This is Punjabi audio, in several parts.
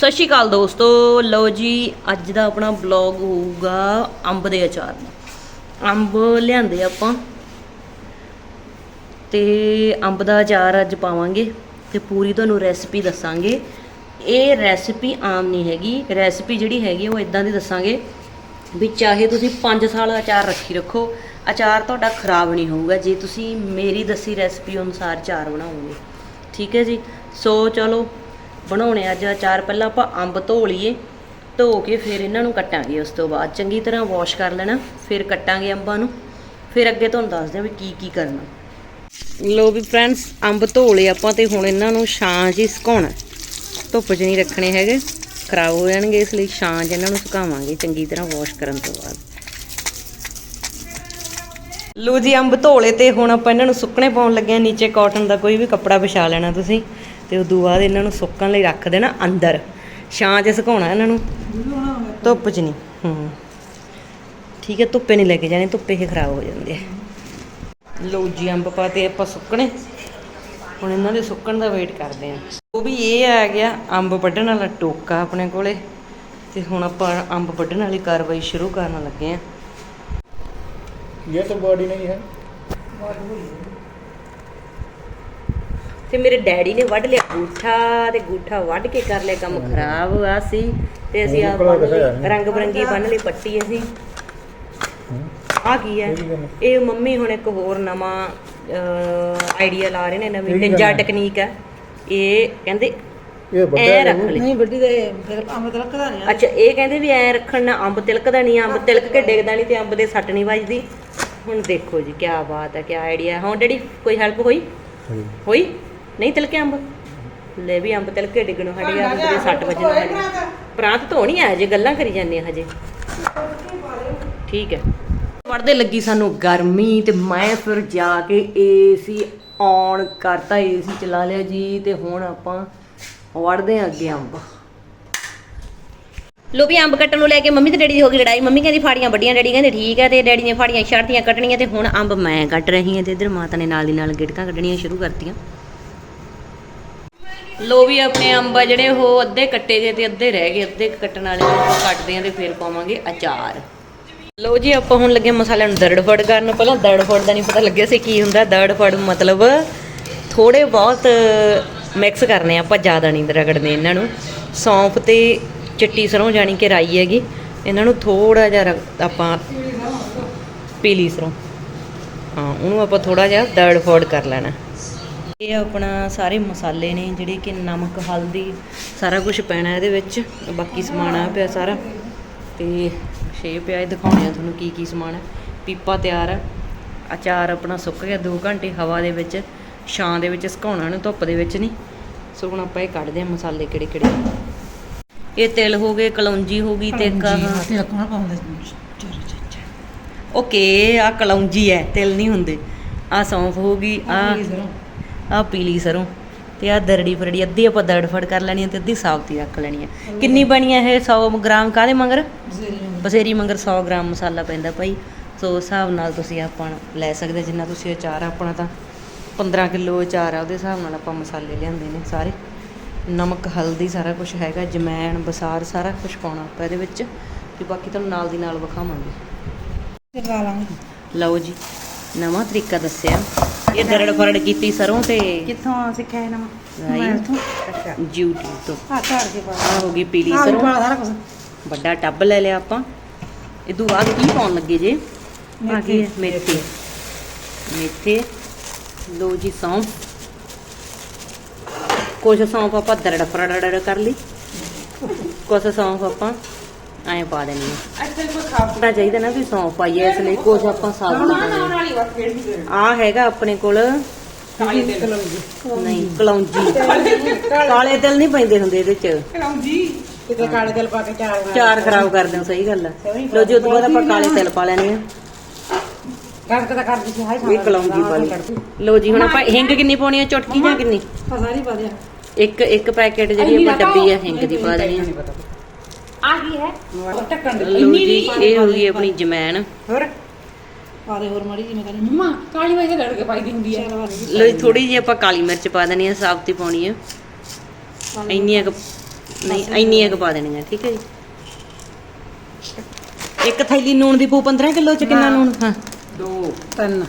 ਸਤਿ ਸ਼੍ਰੀ ਅਕਾਲ ਦੋਸਤੋ। ਲਓ ਜੀ, ਅੱਜ ਦਾ ਆਪਣਾ ਬਲੌਗ ਹੋਊਗਾ ਅੰਬ ਦੇ ਅਚਾਰ ਦਾ। ਅੰਬ ਲਿਆਂਦੇ ਆਪਾਂ। ਤੇ ਅੰਬ ਦਾ ਅਚਾਰ ਅੱਜ ਪਾਵਾਂਗੇ ਤੇ ਪੂਰੀ ਤੁਹਾਨੂੰ ਰੈਸਪੀ ਦੱਸਾਂਗੇ। ਇਹ ਰੈਸਪੀ ਆਮ ਨਹੀਂ ਹੈਗੀ। ਰੈਸਪੀ ਜਿਹੜੀ ਹੈਗੀ ਉਹ ਇਦਾਂ ਦੀ ਦੱਸਾਂਗੇ ਵੀ ਚਾਹੇ ਤੁਸੀਂ 5 ਸਾਲ ਅਚਾਰ ਰੱਖੀ ਰੱਖੋ, ਅਚਾਰ ਤੁਹਾਡਾ ਖਰਾਬ ਨਹੀਂ ਹੋਊਗਾ। ਜੇ ਤੁਸੀਂ ਮੇਰੀ ਦੱਸੀ ਰੈਸਪੀ ਅਨੁਸਾਰ ਅਚਾਰ ਬਣਾਓਗੇ। ਠੀਕ ਹੈ ਜੀ? ਸੋ ਚਲੋ ਬਣਾਉਣੇ ਅੱਜ ਅਚਾਰ ਪਹਿਲਾਂ ਆਪਾਂ ਅੰਬ ਧੋ ਲਈਏ, ਧੋ ਕੇ ਫਿਰ ਇਹਨਾਂ ਨੂੰ ਕੱਟਾਂਗੇ ਉਸ ਤੋਂ ਬਾਅਦ। ਚੰਗੀ ਤਰ੍ਹਾਂ ਵਾਸ਼ ਕਰ ਲੈਣਾ, ਫਿਰ ਕੱਟਾਂਗੇ ਅੰਬਾਂ ਨੂੰ। ਫਿਰ ਅੱਗੇ ਤੁਹਾਨੂੰ ਦੱਸਦੇ ਹਾਂ ਵੀ ਕੀ ਕੀ ਕਰਨਾ। ਲੋ ਵੀ ਫਰੈਂਡਸ ਅੰਬ ਧੋ ਲਏ ਆਪਾਂ ਤੇ ਹੁਣ ਇਹਨਾਂ ਨੂੰ ਛਾਂ 'ਚ ਹੀ ਸੁਕਾਉਣਾ। ਧੁੱਪ 'ਚ ਨਹੀਂ ਰੱਖਣੇ ਹੈਗੇ, ਖਰਾਬ ਹੋ ਜਾਣਗੇ, ਇਸ ਲਈ ਛਾਂ 'ਚ ਇਹਨਾਂ ਨੂੰ ਸੁਕਾਵਾਂਗੇ, ਚੰਗੀ ਤਰ੍ਹਾਂ ਵਾਸ਼ ਕਰਨ ਤੋਂ ਬਾਅਦ। ਲੋ ਜੀ, ਅੰਬ ਧੋਲੇ ਤੇ ਹੁਣ ਆਪਾਂ ਇਹਨਾਂ ਨੂੰ ਸੁੱਕਣੇ ਪਾਉਣ ਲੱਗੇ ਹਾਂ। ਨੀਚੇ ਕਾਟਨ ਦਾ ਕੋਈ ਵੀ ਕੱਪੜਾ ਵਿਛਾ ਲੈਣਾ ਤੁਸੀਂ। ਤੇ ਉਦੋਂ ਬਾਅਦ ਇਹਨਾਂ ਨੂੰ ਸੁੱਕਣ ਲਈ ਰੱਖ ਦੇਣਾ ਅੰਦਰ। ਛਾਂ 'ਚ ਸੁਕਾਉਣਾ ਇਹਨਾਂ ਨੂੰ। ਧੁੱਪ 'ਚ ਨਹੀਂ। ਹੂੰ। ਠੀਕ ਹੈ ਧੁੱਪੇ ਨਹੀਂ ਲੈ ਕੇ ਜਾਣੇ ਧੁੱਪੇ ਹੀ ਖਰਾਬ ਹੋ ਜਾਂਦੇ ਆ। ਲੋ ਜੀ ਅੰਬ ਪਾਤੇ ਆਪਾਂ ਸੁੱਕਣੇ। ਹੁਣ ਇਹਨਾਂ ਦੇ ਸੁੱਕਣ ਦਾ ਵੇਟ ਕਰਦੇ ਆ ਉਹ ਵੀ ਇਹ ਆ ਗਿਆ ਅੰਬ ਵੱਢਣ ਵਾਲਾ ਟੋਕਾ ਆਪਣੇ ਕੋਲੇ। ਤੇ ਹੁਣ ਆਪਾਂ ਅੰਬ ਵੱਢਣ ਵਾਲੀ ਕਾਰਵਾਈ ਸ਼ੁਰੂ ਕਰਨ ਲੱਗੇ ਆ ਇਹ ਤਾਂ ਬਾਡੀ ਨਹੀਂ ਹੈ। ਬਾਡੀ ਤੇ ਮੇਰੇ ਡੈਡੀ ਨੇ ਵੱਢ ਲਿਆ ਗੂਠਾ ਤੇ ਗੂਠਾ ਵੱਢ ਕੇ ਕਰ ਲਿਆ ਕੰਮ ਖਰਾਬ ਆ ਸੀ ਤੇ ਅਸੀਂ ਆ ਰੰਗ ਬਰੰਗੀ ਬੰਨ ਲਈ ਪੱਟੀ ਅਸੀਂ ਆ ਕੀ ਹੈ ਇਹ ਮੰਮੀ ਹੁਣ ਇੱਕ ਹੋਰ ਨਵਾਂ ਆਈਡੀਆ ਲਾ ਰਹੇ ਨੇ ਨਵੀਂ ਨਿੰਜਾ ਟੈਕਨੀਕ ਹੈ ਇਹ ਕਹਿੰਦੇ ਇਹ ਵੱਡਾ ਨਹੀਂ ਵੱਡੀ ਦੇ ਫਿਰ ਅੰਬ ਤਿਲਕਦਾ ਨਹੀਂ ਅੱਛਾ ਇਹ ਕਹਿੰਦੇ ਵੀ ਐ ਰੱਖਣ ਨਾਲ ਅੰਬ ਤਿਲਕਦਾ ਨਹੀਂ ਅੰਬ ਤਿਲਕ ਕੇ ਡਿੱਗਦਾ ਨਹੀਂ ਤੇ ਅੰਬ ਦੇ ਸੱਟ ਨਹੀਂ ਵੱਜਦੀ। ਹੁਣ ਦੇਖੋ ਜੀ ਕੀ ਬਾਤ ਹੈ ਕੀ ਆਈਡੀਆ ਹਾਂ ਡੈਡੀ ਕੋਈ ਹੈਲਪ ਹੋਈ। ਹੋਈ? ਨਹੀਂ ਤਿਲਕੇ ਅੰਬ? ਲੈ ਵੀ ਅੰਬ ਤਿਲਕ ਡਿੱਗਣੋਂ ਹਟ ਗਿਆ ਅੰਬ ਦੇ ਸੱਟ ਵੱਜਣੋਂ ਹਟ। ਗਿਆ ਪ੍ਰਾਂਤ ਧੋਣੀ ਆ ਜੇ ਗੱਲਾਂ ਕਰੀ ਜਾਂਦੇ ਹਜੇ। ਠੀਕ ਹੈ। ਵੜਦੇ ਲੱਗੀ ਸਾਨੂੰ ਗਰਮੀ ਤੇ ਮੈਂ ਫਿਰ ਜਾ ਕੇ ਏਸੀ ਔਨ ਕਰਤਾ ਏਸੀ ਚਲਾ ਲਿਆ ਜੀ ਤੇ ਹੁਣ ਆਪਾਂ ਵੜਦੇ ਆ ਅੱਗੇ ਅੰਬ। ਲੋ ਵੀ ਅੰਬ ਕੱਟਣ ਨੂੰ ਲੈ ਕੇ ਮੰਮੀ ਤੇ ਡੈਡੀ ਦੀ ਹੋ ਗਈ ਲੜਾਈ। ਮੰਮੀ ਕਹਿੰਦੀ ਫਾੜੀਆਂ ਵੱਡੀਆਂ ਡੈਡੀ ਕਹਿੰਦੇ ਠੀਕ ਹੈ ਤੇ ਡੈਡੀ ਨੇ ਫਾੜੀਆਂ ਛੱਡਤੀਆਂ ਕੱਟਣੀਆਂ ਤੇ ਹੁਣ ਅੰਬ ਮੈਂ ਕੱਟ ਰਹੀ ਹਾਂ ਤੇ ਇਧਰ ਮਾਤਾ ਨੇ ਨਾਲ ਦੀ ਨਾਲ ਗਿਟਕਾਂ ਕੱਢਣੀਆਂ ਸ਼ੁਰੂ ਕਰਤੀਆਂ। ਲੋ ਵੀ ਆਪਣੇ ਅੰਬ ਆ ਜਿਹੜੇ ਉਹ ਅੱਧੇ ਕੱਟੇ ਜੇ ਤੇ ਅੱਧੇ ਰਹਿ ਗਏ, ਅੱਧੇ ਕੱਟਣ ਵਾਲੇ ਨੂੰ ਆਪਾਂ ਕੱਟਦੇ ਆਂ ਤੇ ਫਿਰ ਪਾਵਾਂਗੇ ਅਚਾਰ। ਲੋ ਜੀ, ਆਪਾਂ ਹੁਣ ਲੱਗੇ ਮਸਾਲਿਆਂ ਨੂੰ ਦਰੜਫੜ ਕਰਨ ਪਹਿਲਾਂ ਦਰੜਫੜ ਦਾ ਨਹੀਂ ਪਤਾ ਲੱਗਿਆ ਸੀ ਕੀ ਹੁੰਦਾ। ਦਰੜਫੜ ਮਤਲਬ ਥੋੜੇ ਬਹੁਤ ਮਿਕਸ ਕਰਨੇ ਆਪਾਂ, ਜ਼ਿਆਦਾ ਨਹੀਂ ਰਗੜਨੇ ਇਹਨਾਂ ਨੂੰ। ਸੌਂਫ ਤੇ ਚਿੱਟੀ ਸਰੋਂ ਜਾਣੀ ਕਿ ਰਾਈ ਹੈਗੀ, ਇਹਨਾਂ ਨੂੰ ਥੋੜਾ ਜਿਹਾ ਰਗ- ਆਪਾਂ ਪੀਲੀ ਸਰੋਂ। ਹਾਂ, ਉਹਨੂੰ ਆਪਾਂ ਥੋੜਾ ਜਿਹਾ ਦਰੜਫੜ ਕਰ ਲੈਣਾ। ਇਹ ਆਪਣਾ ਸਾਰੇ ਮਸਾਲੇ ਨੇ ਜਿਹੜੇ ਕਿ ਨਮਕ ਹਲਦੀ ਸਾਰਾ ਕੁਝ ਪੈਣਾ ਇਹਦੇ ਵਿੱਚ। ਬਾਕੀ ਸਮਾਨ ਆ ਪਿਆ ਸਾਰਾ। ਤੇ ਛੇ ਪਿਆ ਇਹ ਦਿਖਾਉਣੇ ਆ ਤੁਹਾਨੂੰ ਕੀ ਕੀ ਸਮਾਨ ਹੈ ਪੀਪਾ ਤਿਆਰ ਹੈ ਅਚਾਰ ਆਪਣਾ ਸੁੱਕ ਗਿਆ 2 ਘੰਟੇ ਹਵਾ ਦੇ ਵਿੱਚ। ਛਾਂ ਦੇ ਵਿੱਚ ਸੁਕਾਉਣਾ ਨੂੰ ਧੁੱਪ ਦੇ ਵਿੱਚ ਨਹੀਂ ਸੋ ਹੁਣ ਆਪਾਂ ਇਹ ਕੱਢਦੇ ਆ ਮਸਾਲੇ ਕਿਹੜੇ ਕਿਹੜੇ ਇਹ ਤਿਲ ਹੋ ਗਏ ਕਲੌਂਜੀ ਹੋ ਗਈ ਤੇ ਆਹ- ਤਿਲਕਣਾ ਪਾਉਂਦੇ? ਓਕੇ ਆ ਕਲੌਂਜੀ ਹੈ ਤਿਲ ਨਹੀਂ ਹੁੰਦੇ। ਆ ਸੌਂਫ ਹੋ ਗਈ ਆ ਆ ਪੀਲੀ ਸਰੋਂ ਤੇ ਆ ਦਰੜੀ ਫਰੜੀ ਅੱਧੀ ਆਪਾਂ ਦਰੜਫੜ ਕਰ ਲੈਣੀ ਹੈ ਤੇ ਅੱਧੀ ਸਾਬਤੀ ਰੱਖ ਲੈਣੀ ਹੈ ਕਿੰਨੀ ਬਣੀ ਹੈ ਇਹ 100 ਗ੍ਰਾਮ? ਕਾਹਦੇ ਮੰਗਰ? ਬਸੇਰੀ ਮੰਗਰ। 100 ਗ੍ਰਾਮ ਮਸਾਲਾ ਪੈਂਦਾ ਭਾਈ। ਸੋ ਹਿਸਾਬ ਨਾਲ ਤੁਸੀਂ ਆਪਾਂ ਲੈ ਸਕਦੇ ਜਿੰਨਾ ਤੁਸੀਂ ਅਚਾਰ ਆਪਣਾ ਤਾਂ 15 ਕਿਲੋ ਅਚਾਰ ਆ ਉਹਦੇ ਹਿਸਾਬ ਨਾਲ ਆਪਾਂ ਮਸਾਲੇ ਲਿਆਂਦੇ ਨੇ ਸਾਰੇ। ਨਮਕ ਹਲਦੀ ਸਾਰਾ ਕੁਝ ਹੈਗਾ ਜਮੈਣ ਬਸਾਰ ਸਾਰਾ ਕੁਝ ਪਾਉਣਾ ਆਪਾਂ ਇਹਦੇ ਵਿੱਚ ਤੇ ਬਾਕੀ ਤੁਹਾਨੂੰ ਨਾਲ ਦੀ ਨਾਲ ਵਿਖਾਵਾਂਗੇ। ਲਓ ਜੀ ਨਵਾਂ ਤਰੀਕਾ ਦੱਸਿਆ। ਇਹ ਦਰੜ ਫਰੜ ਕੀਤੀ ਸਰੋਂ ਤੇ? ਕਿੱਥੋਂ ਸਿੱਖਿਆ ਇਹ ਨਵਾਂ ਰਾਈ। ਮੈਂ ਇੱਥੋਂ। ਅੱਛਾ YouTube ਤੋਂ। ਆ ਝਾੜ ਕੇ ਪਾ ਆ ਹੋ ਗਈ ਪੀਲੀ ਸਰੋਂ। ਸਾਰਾ ਕੁਝ ਵੱਡਾ ਟੱਬ ਲੈ ਲਿਆ ਆਪਾਂ। ਇਹ ਤੋਂ ਬਾਅਦ ਕੀ ਪਾਉਣ ਲੱਗੇ ਜੇ? ਆ ਗਈ ਮੇਥੀ। ਮੇਥੇ। ਲੋ ਜੀ ਸੌਂਫ। ਕੁਛ ਸੌਂਫ ਆਪਾਂ ਦਰੜ ਫਰੜ ਕਰ ਲਈ। ਕੁਛ ਸੌਂਫ ਆਪਾਂ ਐਂ ਪਾ ਦੇਣੀ ਹੈ ਅੱਛਾ ਕੋਈ ਖਾ ਪਤਾ ਚਾਹੀਦਾ ਨਾ ਵੀ ਸੌਂਫ ਪਾਈਏ ਇਸ ਲਈ ਕੁਛ ਆਪਾਂ ਵਾਲੀ ਫੇਰ ਵੀ ਆ ਹੈਗਾ ਆਪਣੇ ਕੋਲ ਨਹੀਂ ਕਲੌਂਜੀ। ਕਾਲੇ ਤਿਲ ਨਹੀਂ ਪੈਂਦੇ ਹੁੰਦੇ ਇਹਦੇ ਚ। ਕਲੌਂਜੀ। ਕਿਤੇ ਕਾਲੇ ਤਿਲ ਪਾ ਕੇ ਚਾਰ ਚਾਰ ਖਰਾਬ ਕਰਦੇ ਹੋ ਸਹੀ ਗੱਲ ਹੈ ਲੋ ਜੀ ਉਦੋਂ ਬਾਅਦ ਆਪਾਂ ਕਾਲੇ ਤਿਲ ਪਾ ਲੈਣੇ ਆ। ਕਣਕ ਤਾਂ ਕਰਦੀ ਸੀ ਹਾਈ ਇਹ ਕਲੌਂਜੀ ਪਾ ਲਈ ਲੋ ਜੀ ਹੁਣ ਆਪਾਂ ਹਿੰਗ ਕਿੰਨੀ ਪਾਉਣੀ ਹੈ ਚੁਟਕੀ ਜਾਂ ਕਿੰਨੀ? ਸਾਰੀ ਪਾ ਦਿਆ। ਇੱਕ ਇੱਕ ਪੈਕੇਟ ਜਿਹੜੀ ਆਪਾਂ ਡੱਬੀ ਹੈ ਹਿੰਗ ਦੀ ਪਾ ਦੇਣੀ ਹੈ ਆ ਗਈ ਹੈ। ਟੱਕਣ ਦੇ ਲੋ ਜੀ ਇਹ ਹੋ ਗਈ ਆਪਣੀ ਜਮੈਣ। ਹੋਰ? ਪਾ ਦੇ ਹੋਰ ਮੜੀ ਜੀ ਮੈਂ ਕਹਿੰਦੀ ਮੰਮਾ ਕਾਲੀ ਵਾਈ ਲੜ ਕੇ ਪਾਈ ਦੀ ਹੁੰਦੀ ਹੈ। ਲੋ ਜੀ ਥੋੜੀ ਜਿਹੀ ਆਪਾਂ ਕਾਲੀ ਮਿਰਚ ਪਾ ਦੇਣੀ ਹੈ ਸਾਬਤੀ ਪਾਉਣੀ ਹੈ। ਇੰਨੀਆਂ ਕੁ ਨਹੀਂ ਇੰਨੀਆਂ ਕੁ ਪਾ ਦੇਣੀਆਂ ਠੀਕ ਹੈ ਜੀ। ਇੱਕ ਥੈਲੀ ਨੂਣ ਦੀ ਪੂ 15 ਕਿਲੋ ਚ ਕਿੰਨਾ ਨੂਣ ਹਾਂ। ਦੋ ਤਿੰਨ।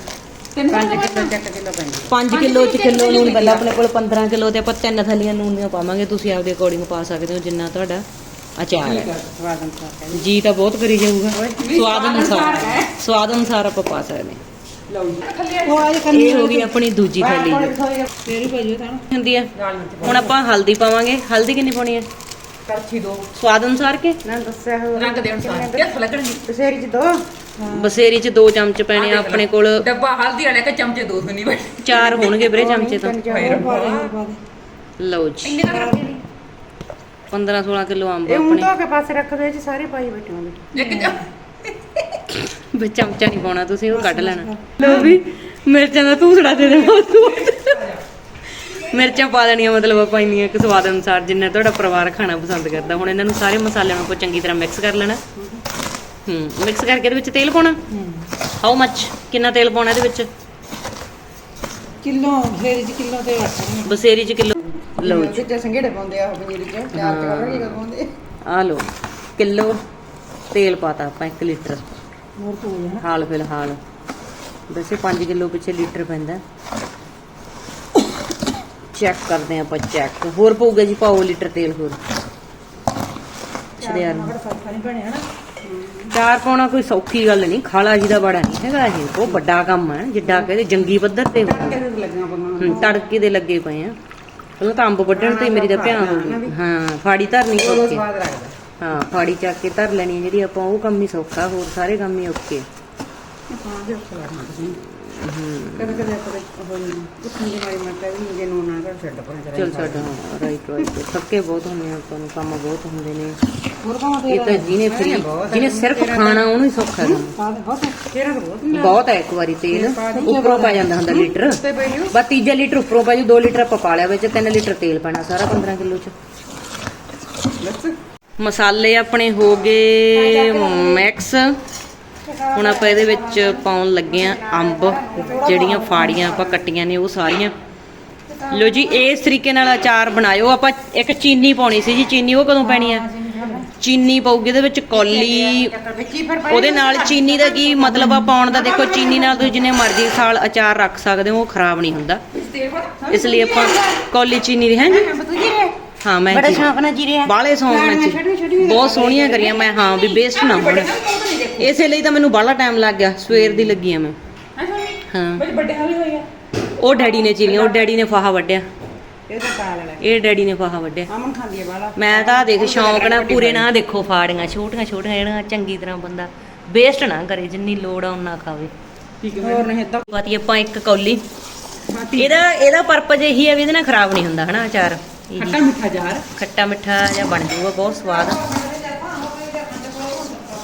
ਪੰਜ ਕਿਲੋ ਚੱਕ ਕਿਲੋ ਪੈਂਦੀ 5 ਕਿਲੋ ਚ ਕਿਲੋ ਨੂਣ ਪਹਿਲਾਂ ਆਪਣੇ ਕੋਲ 15 ਕਿਲੋ ਤੇ ਆਪਾਂ ਤਿੰਨ ਥੈਲੀਆਂ ਨੂਣ ਦੀਆਂ ਪਾਵਾਂਗੇ ਤੁਸੀਂ ਆਪਦੇ ਅਕੋਰਡਿੰਗ ਪਾ ਸਕਦੇ ਹੋ ਜਿੰਨਾ ਤੁਹਾਡਾ ਅਚਾਰ ਹੈ। ਸਵਾਦ ਅਨੁਸਾਰ ਜੀ ਤਾਂ ਬਹੁਤ ਕਰੀ ਜਾਊਗਾ। ਸਵਾਦ ਅਨੁਸਾਰ ਸਵਾਦ ਅਨੁਸਾਰ ਆਪਾਂ ਪਾ ਸਕਦੇ ਲਓ ਜੀ। ਉਹ ਇਹ ਹੋ ਗਈ ਆਪਣੀ ਦੂਜੀ ਥੈਲੀ ਫੇਰ ਹੀ ਭਾਜੀ ਤਾਂ। ਹੁੰਦੀ ਆ। ਗਾਲ ਵਿੱਚ ਹੁਣ ਆਪਾਂ ਹਲਦੀ ਪਾਵਾਂਗੇ। ਹਲਦੀ ਕਿੰਨੀ ਪਾਉਣੀ ਹੈ? ਕਰਛੀ ਦੋ। ਸਵਾਦ ਅਨੁਸਾਰ ਕੇ? ਨਾ ਦੱਸਿਆ ਹੋ ਰੰਗ ਦੇ ਅਨੁਸਾਰ। ਕਿੱਥ ਲੱਗਣਗੇ ਤਸੇਰੀ ਚ ਦੋ। ਬਸੇਰੀ ਚ ਦੋ ਚਮਚ ਪੈਣੇ ਆ ਆਪਣੇ ਕੋਲ। ਡੱਬਾ ਹਲਦੀ ਵਾਲੇ ਕਿ ਚਮਚੇ ਦੋ ਨਹੀਂ ਬੈਠੇ ਚਾਰ ਹੋਣਗੇ ਵੀਰੇ ਚਮਚੇ ਤਾਂ। ਲਓ ਜੀ। ਇੰਨੇ ਤਾਂ ਰੱਖੇ 15 16 ਕਿਲੋ ਅੰਬ ਇਹ ਹੁਣ ਆਪਣੇ। ਧੋ ਕੇ ਪਾਸੇ ਰੱਖ ਦੋ ਇਹ 'ਚ ਸਾਰੇ ਪਾਈ ਬੈਠੇ ਹੋਣਗੇ। ਇੱਕ ਵਿੱਚ ਚਮਚਾ ਨਹੀਂ ਪਾਉਣਾ ਤੁਸੀਂ ਉਹ ਕੱਢ ਲੈਣਾ। ਲਓ ਵੀ ਮਿਰਚਾਂ ਦਾ ਧੂਸੜਾ ਦੇ ਦੇਣਾ। ਮਿਰਚਾਂ ਪਾ ਦੇਣੀਆਂ ਮਤਲਬ ਆਪਾਂ ਇੰਨੀਆਂ ਕਿ ਸਵਾਦ ਅਨੁਸਾਰ ਜਿੰਨਾ ਤੁਹਾਡਾ ਪਰਿਵਾਰ ਖਾਣਾ ਪਸੰਦ ਕਰਦਾ। ਹੁਣ ਇਹਨਾਂ ਨੂੰ ਸਾਰੇ ਮਸਾਲਿਆਂ ਨੂੰ ਆਪਾਂ ਚੰਗੀ ਤਰ੍ਹਾਂ ਮਿਕਸ ਕਰ ਲੈਣਾ। ਹੂੰ ਮਿਕਸ ਕਰਕੇ ਇਹਦੇ ਵਿੱਚ ਤੇਲ ਪਾਉਣਾ? ਹਾਊ ਮੱਚ ਕਿੰਨਾ ਤੇਲ ਪਾਉਣਾ ਇਹਦੇ ਵਿੱਚ? ਕਿਲੋ ਫੇਰ ਚ ਕਿਲੋ ਤੇ ਰੱਖਣੇ ਬਸੇਰੀ ਚ ਕਿਲੋ। ਲਓ ਜੀ। ਜਿੱਤੇ ਸੰਘੇੜੇ ਪਾਉਂਦੇ ਆ ਉਹ ਪਨੀਰ 'ਚ ਚਾਰ ਚਾਰ ਕੀ ਪਾਉਂਦੇ। ਆ ਲਓ ਕਿਲੋ ਤੇਲ ਪਾਤਾ ਆਪਾਂ 1 ਲੀਟਰ। ਹੋਰ ਜਾਣਾ ਹਾਲ ਫਿਲਹਾਲ। ਵੈਸੇ 5 ਕਿਲੋ ਪਿੱਛੇ ਲੀਟਰ ਪੈਂਦਾ। ਚੈੱਕ ਕਰਦੇ ਆਪਾਂ ਚੈੱਕ। ਹੋਰ ਪਊਗਾ ਜੀ ਪਾਓ ਲੀਟਰ ਤੇਲ ਹੋਰ। ਛੜਿਆ ਨਾ। ਚਾਰ ਪਾਉਣਾ ਕੋਈ ਸੌਖੀ ਗੱਲ ਨਹੀਂ ਖਾਲਾ ਜੀ ਦਾ ਬੜਾ ਨਹੀਂ ਹੈਗਾ ਇਹ। ਬਹੁਤ ਵੱਡਾ ਕੰਮ ਹੈ ਜਿੱਡਾ ਕਹਿੰਦੇ ਜੰਗੀ ਪੱਧਰ ਤੇ ਤੜਕੇ ਦੇ ਲੱਗੇ ਪਏ ਆ। ਪਹਿਲਾਂ ਤਾਂ ਅੰਬ ਵੱਢਣ ਤੇ ਮੇਰੀ ਤਾਂ ਧਿਆਨ ਹੋ ਗਈ ਹਾਂ ਫਾੜੀ ਧਰਨੀ ਓਕੇ ਸਵਾਦ ਲੱਗਦਾ। ਹਾਂ ਫਾੜੀ ਚੱਕ ਕੇ ਧਰ ਲੈਣੀ ਜਿਹੜੀ ਆਪਾਂ ਉਹ ਕੰਮ ਹੀ ਸੌਖਾ ਹੋਰ ਸਾਰੇ ਕੰਮ ਹੀ ਓਕੇ ਹਾਂ ਜੇ ਕਦੇ ਕਦੇ ਆਪਣੇ ਉਹ ਉੱਠਣ ਦੀ ਮਾਰੀ ਮਰਦਾ ਵੀ ਮੁੰਡੇ ਨੂੰ ਨਾ ਕਰ ਛੱਡ ਪਰਾਂ ਚਲ ਛੱਡ ਹਾਂ ਰਾਈਟ ਰਾਈਟ ਥੱਕੇ ਬਹੁਤ ਹੁੰਦੇ ਆ ਆਪਾਂ ਨੂੰ ਕੰਮ ਬਹੁਤ ਹੁੰਦੇ ਨੇ। ਹੋਰ ਕੰਮ ਇਹ ਤਾਂ ਜਿਹਨੇ ਫਰੀ ਜਿਹਨੇ ਸਿਰਫ ਖਾਣਾ ਉਹਨੂੰ ਹੀ ਸੌਖਾ ਕੰਮ। ਸਾਦ ਬਹੁਤ ਤੇਰਾ ਤਾਂ ਬਹੁਤ ਬਹੁਤ ਹੈ ਇੱਕ ਵਾਰੀ ਤੇਲ। ਉੱਪਰੋਂ ਪੈ ਜਾਂਦਾ ਹੁੰਦਾ ਲੀਟਰ। ਬਸ ਤੀਜਾ ਲੀਟਰ ਉੱਪਰੋਂ ਪੈ ਜੂ 2 ਲੀਟਰ ਆਪਾਂ ਪਾ ਲਿਆ ਵਿੱਚ 3 ਲੀਟਰ ਤੇਲ ਪੈਣਾ ਸਾਰਾ 15 ਕਿਲੋ ਚ। ਮਸਾਲੇ ਆਪਣੇ ਹੋ ਗਏ ਮਿਕਸ। ਹੁਣ ਆਪਾਂ ਇਹਦੇ ਵਿੱਚ ਪਾਉਣ ਲੱਗੇ ਆ ਅੰਬ, ਜਿਹੜੀਆਂ ਫਾੜੀਆਂ ਆਪਾਂ ਕੱਟੀਆਂ ਨੇ ਉਹ ਸਾਰੀਆਂ। ਲੋ ਜੀ, ਇਸ ਤਰੀਕੇ ਨਾਲ ਅਚਾਰ ਬਣਾਇਓ। ਆਪਾਂ ਇੱਕ ਚੀਨੀ ਪਾਉਣੀ ਸੀ ਜੀ, ਚੀਨੀ ਉਹ ਕਦੋਂ ਪੈਣੀ ਆ? ਚੀਨੀ ਪਾਉਗੀ ਇਹਦੇ ਵਿੱਚ ਕੌਲੀ। ਉਹਦੇ ਨਾਲ ਚੀਨੀ ਦਾ ਕੀ ਮਤਲਬ ਆ ਪਾਉਣ ਦਾ? ਦੇਖੋ, ਚੀਨੀ ਨਾਲ ਤੁਸੀਂ ਜਿੰਨੇ ਮਰਜ਼ੀ ਸਾਲ ਅਚਾਰ ਰੱਖ ਸਕਦੇ ਹੋ, ਉਹ ਖਰਾਬ ਨਹੀਂ ਹੁੰਦਾ। ਇਸ ਲਈ ਆਪਾਂ ਕੌਲੀ ਚੀਨੀ ਦੀ, ਹੈ ਜੀ? ਹਾਂ ਮੈਂ ਬੜਾ ਜੀ ਸ਼ੌਂਕ ਨਾਲ ਜੀਰੇ ਆ ਬਾਲੇ ਸੌਂਗ ਛੱਡੀ- ਚ ਛੱਡੀ। ਬਹੁਤ ਸੋਹਣੀਆਂ ਕਰੀਆਂ ਮੈਂ। ਹਾਂ ਵੀ ਬੇਸਟ ਨਾ ਹੋਣ। ਇਸੇ ਲਈ ਤਾਂ ਮੈਨੂੰ ਬਾਹਲਾ ਟਾਈਮ ਲੱਗ ਗਿਆ। ਸਵੇਰ ਦੀ ਲੱਗੀ ਆ ਮੈਂ। ਹਾਂ ਬੜੇ ਵੱਡੇ ਹਾਲੇ ਹੋਏ ਆ। ਉਹ ਡੈਡੀ ਨੇ ਚੀਰੀਆਂ ਉਹ ਡੈਡੀ ਨੇ ਫਾਹਾ ਵੱਢਿਆ। ਇਹ ਡੈਡੀ ਨੇ ਫਾਹਾ ਵੱਢਿਆ। ਅਮਨ ਖਾਂਦੀ ਹੈ ਬਾਲਾ ਮੈਂ ਤਾਂ ਦੇਖ ਸ਼ੌਂਕ ਨਾਲ ਪੂਰੇ ਨਾ ਦੇਖੋ ਫਾੜੀਆਂ ਛੋਟੀਆਂ ਛੋਟੀਆਂ ਜਿਹੜੀਆਂ ਚੰਗੀ ਤਰ੍ਹਾਂ ਬੰਦਾ ਵੇਸਟ ਨਾ ਕਰੇ ਜਿੰਨੀ ਲੋੜ ਆ ਉਨਾ ਖਾਵੇ। ਠੀਕ ਹੈ ਹੋਰ ਨਹੀਂ ਤਾਂ ਬਾਤੀ ਆਪਾਂ ਇੱਕ ਕੌਲੀ। ਇਹਦਾ ਇਹਦਾ ਪਰਪਸ ਇਹੀ ਹੈ ਵੀ ਇਹਦੇ ਨਾਲ ਖਰਾਬ ਨਹੀਂ ਹੁੰਦਾ ਹਨਾ ਅਚਾਰ। ਖੱਟਾ ਮਿੱਠਾ ਜਾਰ ਖੱਟਾ ਮਿੱਠਾ ਜਿਹਾ ਬਣ ਜਾਊਗਾ ਬਹੁਤ ਸਵਾਦ।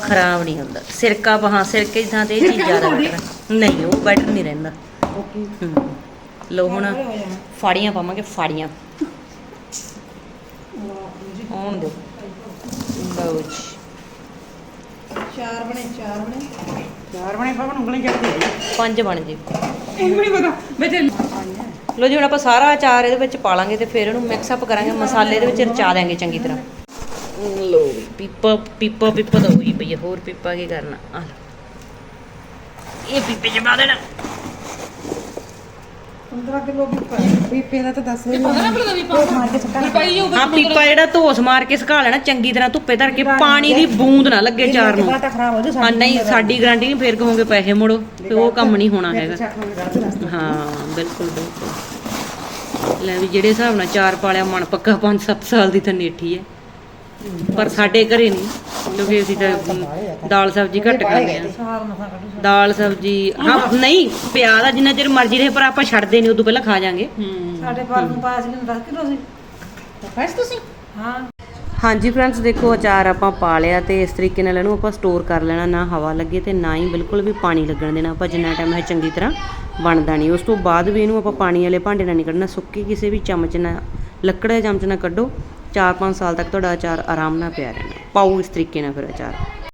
ਖਰਾਬ ਨਹੀਂ ਹੁੰਦਾ। ਸਿਰਕਾ ਪਹਾਂ ਸਿਰਕੇ ਦੀ ਥਾਂ ਤੇ ਇਹ ਚੀਜ਼ ਜ਼ਿਆਦਾ ਬੈਟਰ ਨਹੀਂ ਉਹ ਬੈਟਰ ਨਹੀਂ ਰਹਿੰਦਾ। ਓਕੇ ਹੁਣ ਫਾੜੀਆਂ ਪਾਵਾਂਗੇ ਫਾੜੀਆਂ। ਆਉਣ ਦਿਓ। ਲਓ ਜੀ। ਚਾਰ ਬਣੇ ਚਾਰ ਬਣੇ। ਚਾਰ ਬਣੇ ਪਾਵਨ ਉਂਗਲੀ ਚੱਕਦੀ ਹੈ ਪੰਜ ਬਣ ਜੇ। ਇਹ ਨਹੀਂ ਪਤਾ ਮੈਂ ਤੇ ਲਓ ਜੀ ਹੁਣ ਆਪਾਂ ਸਾਰਾ ਅਚਾਰ ਇਹਦੇ ਵਿੱਚ ਪਾ ਲਾਂਗੇ ਤੇ ਫਿਰ ਇਹਨੂੰ ਮਿਕਸ ਅਪ ਕਰਾਂਗੇ ਮਸਾਲੇ ਇਹਦੇ ਵਿੱਚ ਰਚਾ ਦਿਆਂਗੇ ਚੰਗੀ ਤਰ੍ਹਾਂ। ਵੀ, ਪੀਪਾ ਪੀਪਾ ਪੀਪਾ ਤਾਂ ਹੋਈ ਪਈ ਹੈ ਹੋਰ ਪੀਪਾ ਕੀ ਕਰਨਾ? ਆ ਇਹ ਪੀਪੇ ਪਾ ਦੇਣਾ। 15 ਕਿਲੋ ਵੀ ਪਾ ਪੀਪੇ ਦਾ ਤਾਂ ਦੱਸ ਨਹੀਂ 15 ਕਿਲੋ ਦਾ ਵੀ ਪਾ ਮਾਰ ਕੇ ਚੱਕਾ ਪਾਈ ਹੋਊ ਹਾਂ ਪੀਪਾ ਜਿਹੜਾ ਧੋਸ ਮਾਰ ਕੇ ਸੁਕਾ ਲੈਣਾ ਚੰਗੀ ਤਰ੍ਹਾਂ ਧੁੱਪੇ ਧਰ ਕੇ ਪਾਣੀ ਦੀ ਬੂੰਦ ਨਾ ਲੱਗੇ ਚਾਰ ਨੂੰ। ਤਾਂ ਖਰਾਬ ਹੋ ਜਾ ਹਾਂ ਨਹੀਂ ਸਾਡੀ ਗਾਰੰਟੀ ਨਹੀਂ ਫੇਰ ਕਹੋਗੇ ਪੈਸੇ ਮੋੜੋ ਤੇ ਉਹ ਕੰਮ ਨਹੀਂ ਹੋਣਾ ਹੈਗਾ। ਹਾਂ ਬਿਲਕੁਲ ਬਿਲਕੁਲ। ਲੈ ਵੀ ਜਿਹੜੇ ਹਿਸਾਬ ਨਾਲ ਚਾਰ ਪਾਲਿਆ ਮਨ ਪੱਕਾ 5-7 ਸਾਲ ਦੀ ਤਾਂ ਨੇਠੀ ਹੈ। ਪਰ ਸਾਡੇ ਘਰੇ ਨਹੀਂ। ਕਿਉਂਕਿ ਅਸੀਂ ਤਾਂ ਦਾਲ ਸਬਜ਼ੀ ਘੱਟ ਖਾਂਦੇ ਆ ਦਾਲ ਸਬਜ਼ੀ ਹਾਂ ਨਹੀਂ ਪਿਆ ਦਾ ਜਿੰਨਾ ਚਿਰ ਮਰਜ਼ੀ ਰਹੇ ਪਰ ਆਪਾਂ ਛੱਡਦੇ ਨਹੀਂ ਉਦੋਂ ਪਹਿਲਾਂ ਖਾ ਜਾਾਂਗੇ। ਸਾਡੇ ਪਰ ਨੂੰ ਪਾਸ ਕਿਨੂੰ 10 ਕਿਲੋ ਸੀ ਫੈਸ ਤੁਸੀਂ? ਹਾਂ। ਹਾਂਜੀ ਫਰੈਂਡਸ ਦੇਖੋ ਅਚਾਰ ਆਪਾਂ ਪਾ ਲਿਆ ਤੇ ਇਸ ਤਰੀਕੇ ਨਾਲ ਇਹਨੂੰ ਆਪਾਂ ਸਟੋਰ ਕਰ ਲੈਣਾ, ਨਾ ਹਵਾ ਲੱਗੇ ਤੇ ਨਾ ਹੀ ਬਿਲਕੁਲ ਵੀ ਪਾਣੀ ਲੱਗਣ ਦੇਣਾ। ਆਪਾਂ ਜਿੰਨਾ ਟਾਈਮ ਇਹ ਚੰਗੀ ਤਰ੍ਹਾਂ ਬਣਦਾ ਨਹੀਂ। ਉਸ ਤੋਂ ਬਾਅਦ ਵੀ ਇਹਨੂੰ ਆਪਾਂ ਪਾਣੀ ਵਾਲੇ ਭਾਂਡੇ ਨਾਲ ਨਹੀਂ ਕੱਢਣਾ। ਸੁੱਕੇ ਕਿਸੇ ਵੀ ਚਮਚ ਨਾਲ, ਲੱਕੜ ਦੇ ਚਮਚ ਨਾਲ ਕੱਢੋ। 4-5 ਸਾਲ ਤੱਕ ਤੁਹਾਡਾ ਅਚਾਰ ਆਰਾਮ ਨਾਲ ਪਿਆ ਰਹਿਣਾ। ਪਾਓ ਇਸ ਤਰੀਕੇ ਨਾਲ ਫਿਰ ਅਚਾਰ।